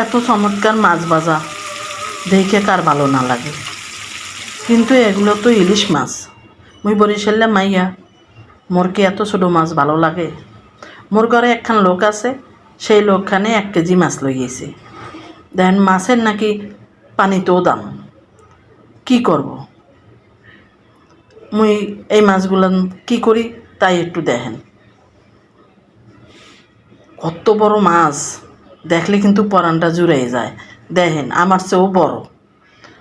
এত চমৎকার মাছ ভাজা। দেখে কার ভালো না লাগে। কিন্তু এগুলো তো ইলিশ মাছ। মুই বরিশালে মাইয়া, মোর কি এত ছোটো মাছ ভালো লাগে? মোর ঘরে একখান লোক আছে, সেই লোকখানে এক কেজি মাছ লইয়েছে দেখেন মাছের নাকি পানিতেও দাম। কি করব? মুই এই মাছগুলো কি করি তাই একটু দেখেন। কত বড় মাছ। দেখলে কিন্তু পরানটা জুড়ে যায়। দেখেন, আমার চেয়েও বড়।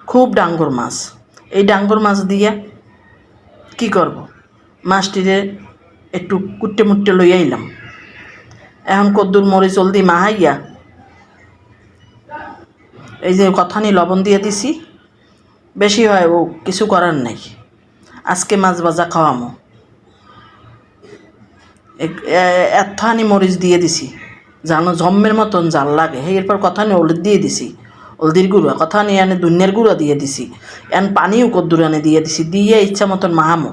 খুব ডাঙ্গর মাছ। এই ডাঙ্গর মাছ দিয়া কি করব? মাছটিরে একটু কুট্টে মুট্টে লই আইলাম। এখন কদ্দুর মরে জলদি মাহাইয়া এই যে কথানি লবণ দিয়ে দিছি, বেশি হয় ও কিছু করার নাই। আজকে মাছ ভাজা খাওয়ামো। এক- এ- মরিচ দিয়ে দিছি। জানো, জম্মের মতন জাল লাগে। সেই এরপর কথা নিয়ে হলুদ দিয়ে দিছি। হলদির গুঁড়া, কথা নিয়ে এনে দুনিয়ার গুঁড়া দিয়ে দিছি। এন পানিও কদ্দুর এনে দিয়ে দিছি, দিয়ে ইচ্ছা মতন মাহামো।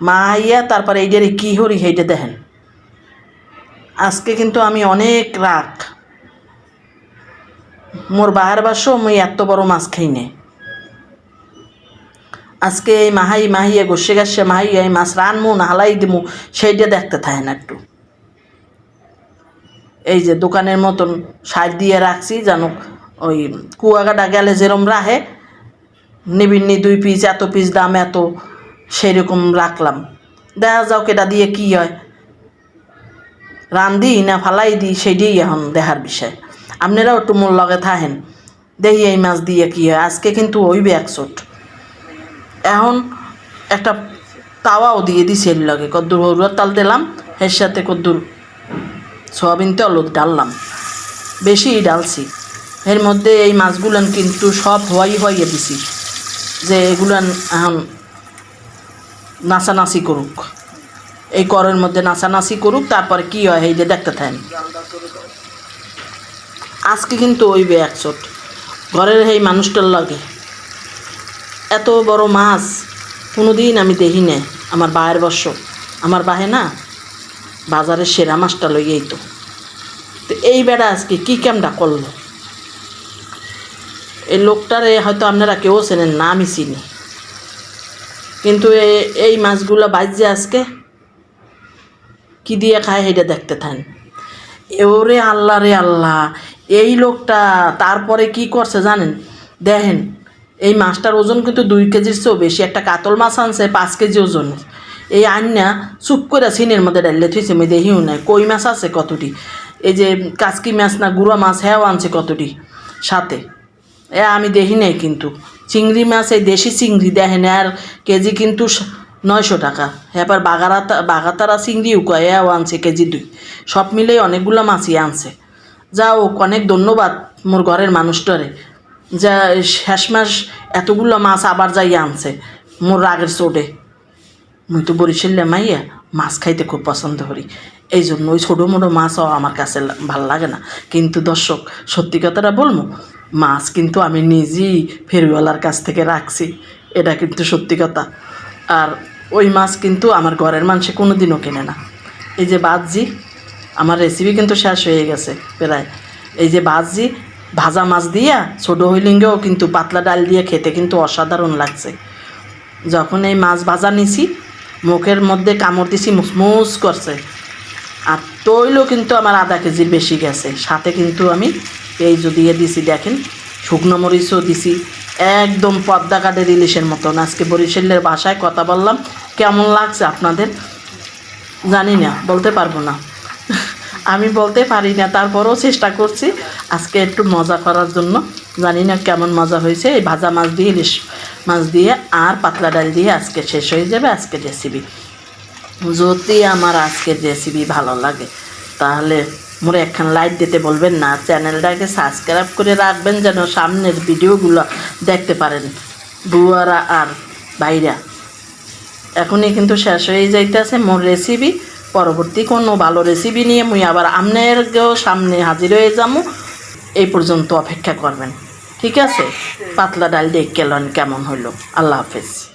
মাহাইয়া, তারপরে এইটারে কী হরি সেইটা দেখেন। আজকে কিন্তু আমি অনেক রাগ। মোর বাহার বাসো, মুই এত বড় মাছ খাই নে আজকে এই মাহাই মাহিয়ে গোসে গাছে মাহাইয়া এই মাছ রানমু, না হালাই দিমু সেইটা দেখতে থাকে না একটু। এই যে দোকানের মতন সাইড দিয়ে রাখছি, যেন ওই কুয়াগাটা গেলে যেরম রাহে নিবিন্নি দুই পিস এত পিস দাম এত সেই রকম রাখলাম। দেখা যাও কেটা দিয়ে কি হয়। রান্ধি না ফালাই দিই সেইটাই এখন দেখার বিষয়। আপনারাও একটু মোর লগে থাহেন দেখি এই মাছ দিয়ে কি হয়। আজকে কিন্তু ওইবে একশোট এখন একটা তাওয়াও দিয়ে দিছি এর লগে। কদ্দুর হরুয়ার তাল দিলাম, এর সাথে কদ্দুর সোয়াবিন তেল ডাললাম। বেশি ডালছি। এর মধ্যে এই মাছগুলান কিন্তু সব হওয়াই হইয়ে দিছি, যে এগুলান এখন নাচানাচি করুক। এই করের মধ্যে নাচানাচি করুক, তারপরে কি হয় এই যে দেখতে থাকেন। আজকে কিন্তু ওইবে একশোট ঘরের এই মানুষটার লাগে। এত বড় মাছ কোনোদিন আমি দেখি না আমার বায়ের বর্ষ। আমার বাহে না বাজারের সেরা মাছটা লইয়েই তো। তো এই বেড়া আজকে কী ক্যামটা করল? এই লোকটারে হয়তো আপনারা কেউ চেনেন না আমি চিনি। কিন্তু এই মাছগুলো বাজছে আজকে, কি দিয়ে খায় সেটা দেখতে থাকেন ওরে আল্লাহ রে আল্লাহ, এই লোকটা তারপরে কি করছে জানেন? দেখেন, এই মাছটার ওজন কিন্তু দুই কেজির চেয়েও বেশি। একটা কাতল মাছ আনছে, পাঁচ কেজি ওজন। এই আন্না চুপ করে সিনের মধ্যে ডাললে থুইছে আমি দেখিও না কই মাছ আছে কতটি? এই যে কাসকি মাছ না গুঁড়া মাছ হ্যাঁ আনছে কতটি? সাথে। এ আমি দেখি নাই কিন্তু। চিংড়ি মাছ, এই দেশি চিংড়ি দেখেন আর কেজি কিন্তু নয়শো টাকা। এবার বাগারাতা বাগাতারা চিংড়িও কয় এও আনছে কেজি দুই। সব মিলেই অনেকগুলো মাছই আনছে। যা যাও অনেক ধন্যবাদ মোর ঘরের মানুষটারে। যা শেষ মাস এতগুলো মাছ আবার যাই আনছে, মোর রাগের চোটে। মুই তো বরিশালে মাইয়া, মাছ খাইতে খুব পছন্দ করি। এই জন্য ওই ছোটো মোটো মাছও আমার কাছে ভালো লাগে না। কিন্তু দর্শক, সত্যি কথাটা বলব, মাছ কিন্তু আমি নিজেই ফেরিওয়ালার কাছ থেকে রাখছি। এটা কিন্তু সত্যি কথা। আর ওই মাছ কিন্তু আমার ঘরের মানুষে কোনো দিনও কেনে না। এই যে বাজি, আমার রেসিপি কিন্তু শেষ হয়ে গেছে প্রায়। এই যে বাজি, ভাজা মাছ দিয়া ছোটো হইলিঙ্গেও কিন্তু পাতলা ডাল দিয়ে খেতে কিন্তু অসাধারণ লাগছে। যখন এই মাছ ভাজা নিছি মুখের মধ্যে কামড় দিছি মুসমুস করছে। আর তৈলও কিন্তু আমার আধা কেজির বেশি গেছে। সাথে কিন্তু আমি পেঁয়াজও দিয়ে দিছি, দেখেন, শুকনো মরিচও দিছি। একদম পদ্মা কাঠের ইলিশের মতন। আজকে বরিশালের ভাষায় কথা বললাম, কেমন লাগছে আপনাদের? জানি না, বলতে পারব না। আমি বলতে পারি না, তারপরেও চেষ্টা করছি। আজকে একটু মজা করার জন্য। জানি না কেমন মজা হয়েছে, এই ভাজা মাছ দিয়ে ইলিশ। মাছ দিয়ে আর পাতলা ডাল দিয়ে আজকে শেষ হয়ে যাবে আজকে রেসিপি যদি আমার আজকের রেসিপি ভালো লাগে, তাহলে মোরে একখান লাইক দিতে বলবেন না চ্যানেলটাকে সাবস্ক্রাইব করে রাখবেন যেন সামনের ভিডিওগুলো দেখতে পারেন। বুয়ারা আর বাইরা এখনই কিন্তু শেষ হয়ে যাইতেছে মোর রেসিপি পরবর্তী কোনো ভালো রেসিপি নিয়ে মুই আবার আপনারকেও সামনে হাজির হয়ে যাব এই পর্যন্ত অপেক্ষা করবেন। ঠিক আছে? পাতলা ডাল কেলন কেমন হলো আল্লাহ হাফেজ।